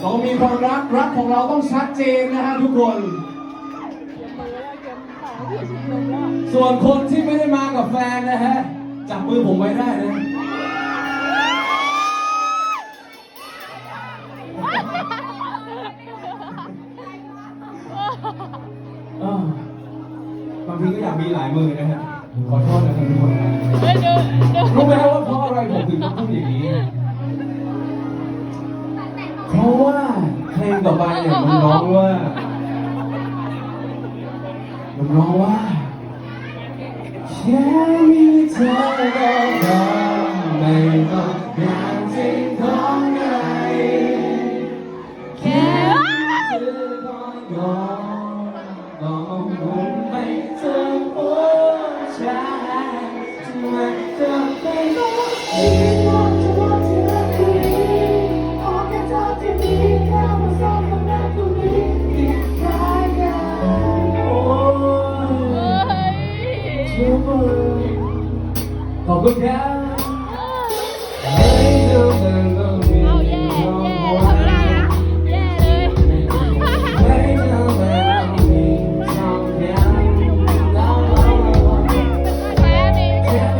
เรามีความรักรักของเราต้องชัดเจนนะฮะทุกคน ส่วนคนที่ไม่ได้มากับแฟนนะฮะจับมือผมไว้ได้นะเออบางทีก็อยากมีหลายมือนะฮะขอโทษนะครับทุกคนนะเดี๋ยวเดี๋ยวเดี๋ยวรู้ไหมครับว่าเพราะอะไรผม ต่อไปเนี่ยมันร้องว่ามันร้องว่าแค่มีเธอก็พอไม่ต้องการ ขอบคุณครับเอาแย่แย่ทำอะไรนะแย่เลย แพ้ดิยังไง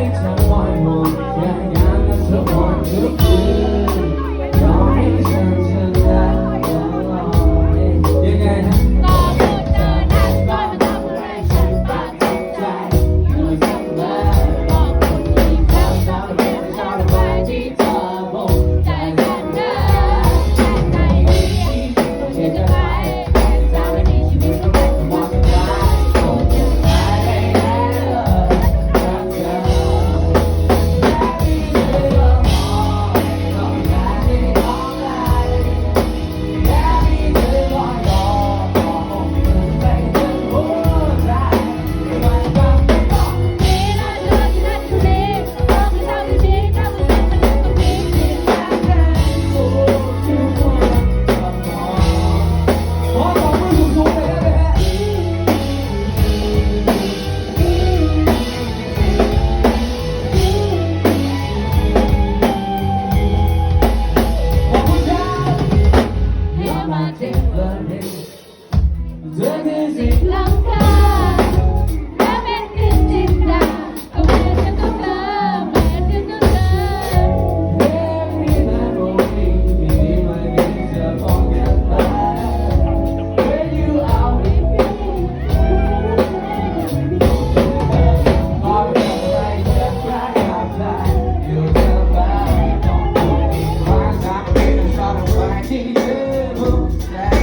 Yeah.